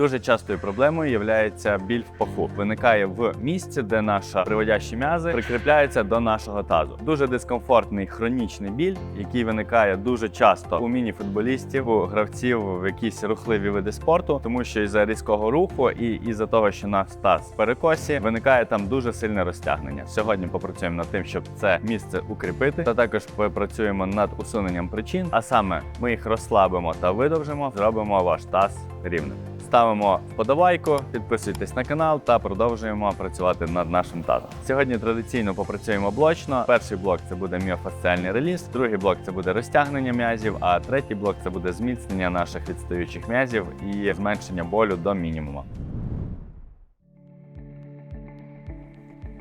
Дуже частою проблемою є біль в паху. Виникає в місці, де наша приводящі м'язи прикріпляються до нашого тазу. Дуже дискомфортний хронічний біль, який виникає дуже часто у міні-футболістів, у гравців в якісь рухливі види спорту, тому що із-за різкого руху і із-за того, що наш таз в перекосі, виникає там дуже сильне розтягнення. Сьогодні попрацюємо над тим, щоб це місце укріпити, та також попрацюємо над усуненням причин. А саме ми їх розслабимо та видовжимо, зробимо ваш таз рівним. Ставимо вподобайку, підписуйтесь на канал та продовжуємо працювати над нашим тазом. Сьогодні традиційно попрацюємо блочно. Перший блок це буде міофасціальний реліз, другий блок це буде розтягнення м'язів, а третій блок це буде зміцнення наших відстаючих м'язів і зменшення болю до мінімуму.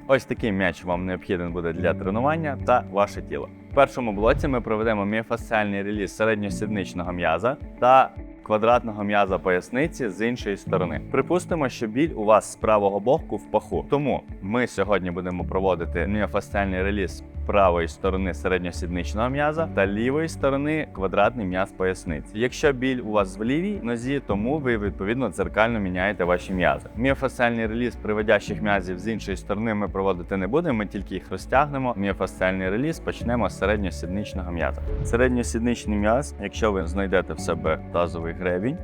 Ось такий м'яч вам необхіден буде для тренування та ваше тіло. В першому блоці ми проведемо міофасціальний реліз середньосідничного м'яза та квадратного м'яза поясниці з іншої сторони. Припустимо, що біль у вас з правого боку в паху. Тому ми сьогодні будемо проводити міофасціальний реліз правої сторони середньосідничного м'яза та лівої сторони квадратний м'яз поясниці. Якщо біль у вас в лівій нозі, тому ви відповідно дзеркально міняєте ваші м'язи. Міофасціальний реліз приводящих м'язів з іншої сторони ми проводити не будемо, ми тільки їх розтягнемо. Міофасціальний реліз почнемо з середньосідничного м'яза. Середньосідничний м'яз, якщо ви знайдете в себе тазовий гребінь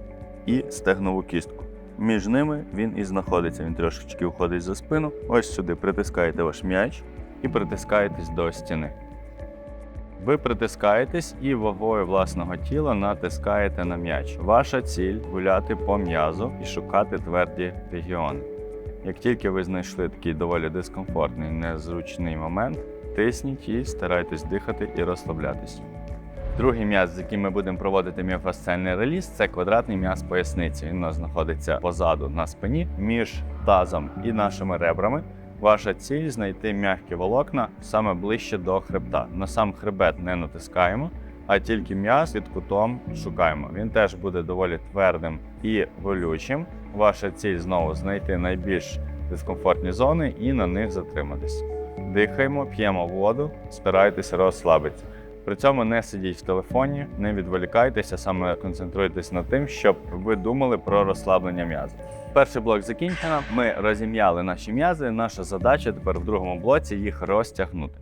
і стегнову кістку. Між ними він і знаходиться. Він трошечки входить за спину. Ось сюди притискаєте ваш м'яч і притискаєтесь до стіни. Ви притискаєтесь і вагою власного тіла натискаєте на м'яч. Ваша ціль гуляти по м'язу і шукати тверді регіони. Як тільки ви знайшли такий доволі дискомфортний, незручний момент, тисніть і старайтесь дихати і розслаблятись. Другий м'яз, з яким ми будемо проводити міофасціальний реліз, це квадратний м'яз поясниці. Він у нас знаходиться позаду на спині між тазом і нашими ребрами. Ваша ціль знайти м'які волокна саме ближче до хребта. На сам хребет не натискаємо, а тільки м'яз під кутом шукаємо. Він теж буде доволі твердим і болючим. Ваша ціль знову знайти найбільш дискомфортні зони і на них затриматись. Дихаємо, п'ємо воду, старайтеся розслабитися. При цьому не сидіть в телефоні, не відволікайтеся, саме концентруйтесь над тим, щоб ви думали про розслаблення м'язів. Перший блок закінчено. Ми розім'яли наші м'язи. Наша задача тепер в другому блоці їх розтягнути.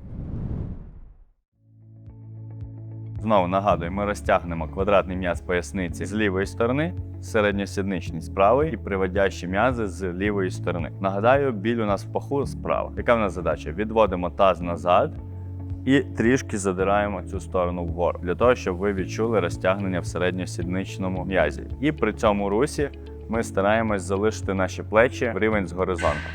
Знову нагадую, ми розтягнемо квадратний м'яз поясниці з лівої сторони, середньосідничний з правої і приводящі м'язи з лівої сторони. Нагадаю, біль у нас в паху справа. Яка в нас задача? Відводимо таз назад і трішки задираємо цю сторону вгору, для того, щоб ви відчули розтягнення в середньосідничному м'язі. І при цьому русі ми стараємось залишити наші плечі в рівень з горизонтом.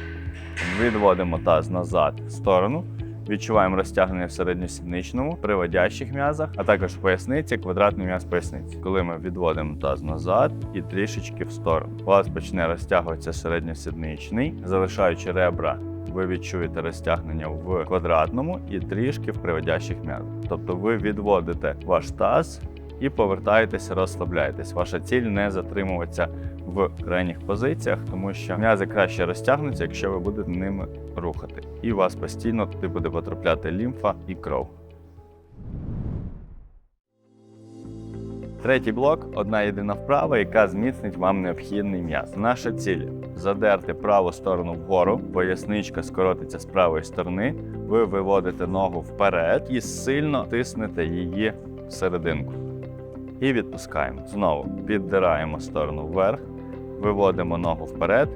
Відводимо таз назад в сторону. Відчуваємо розтягнення в середньосідничному, приводящих м'язах, а також в поясниці, квадратний м'яз поясниці. Коли ми відводимо таз назад і трішечки в сторону. У вас почне розтягуватися середньосідничний, залишаючи ребра, ви відчуєте розтягнення в квадратному і трішки в приводящих м'язах. Тобто ви відводите ваш таз і повертаєтеся, розслабляєтесь. Ваша ціль не затримуватися в крайніх позиціях, тому що м'язи краще розтягнуться, якщо ви будете ними рухати. І у вас постійно туди буде потрапляти лімфа і кров. Третій блок одна єдина вправа, яка зміцнить вам необхідний м'яз. Наша ціль задерти праву сторону вгору, поясничка скоротиться з правої сторони. Ви виводите ногу вперед і сильно тиснете її всерединку. І відпускаємо. Знову піддираємо сторону вверх, виводимо ногу вперед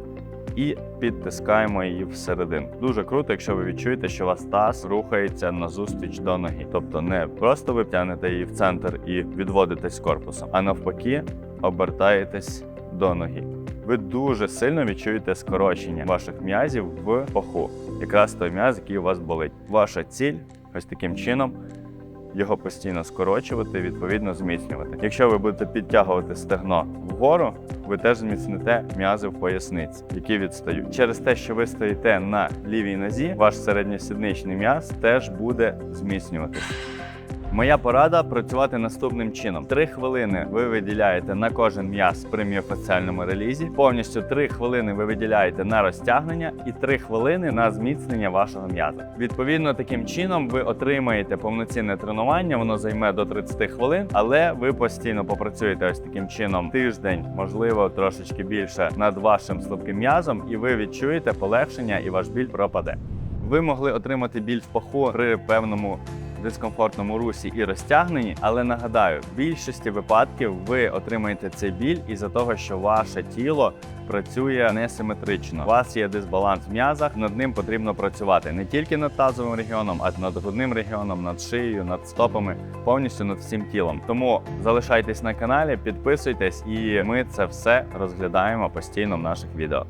і підтискаємо її всередину. Дуже круто, якщо ви відчуєте, що вас таз рухається назустріч до ноги. Тобто не просто ви тягнете її в центр і відводитесь корпусом, а навпаки, обертаєтесь до ноги. Ви дуже сильно відчуєте скорочення ваших м'язів в паху. Якраз той м'яз, який у вас болить. Ваша ціль ось таким чином його постійно скорочувати, відповідно зміцнювати. Якщо ви будете підтягувати стегно вгору, ви теж зміцните м'язи в поясниці, які відстають. Через те, що ви стоїте на лівій нозі, ваш середньосідничний м'яз теж буде зміцнюватися. Моя порада працювати наступним чином: 3 хвилини ви виділяєте на кожен м'яз при міофасціальному релізі. Повністю 3 хвилини ви виділяєте на розтягнення і 3 хвилини на зміцнення вашого м'яза. Відповідно, таким чином ви отримаєте повноцінне тренування. Воно займе до 30 хвилин, але ви постійно попрацюєте ось таким чином тиждень, можливо, трошечки більше над вашим слабким м'язом, і ви відчуєте полегшення, і ваш біль пропаде. Ви могли отримати біль в паху при певному дискомфортному русі і розтягненні, але нагадаю, в більшості випадків ви отримаєте цей біль із-за того, що ваше тіло працює несиметрично. У вас є дисбаланс в м'язах, над ним потрібно працювати не тільки над тазовим регіоном, а й над грудним регіоном, над шиєю, над стопами, повністю над всім тілом. Тому залишайтесь на каналі, підписуйтесь, і ми це все розглядаємо постійно в наших відео.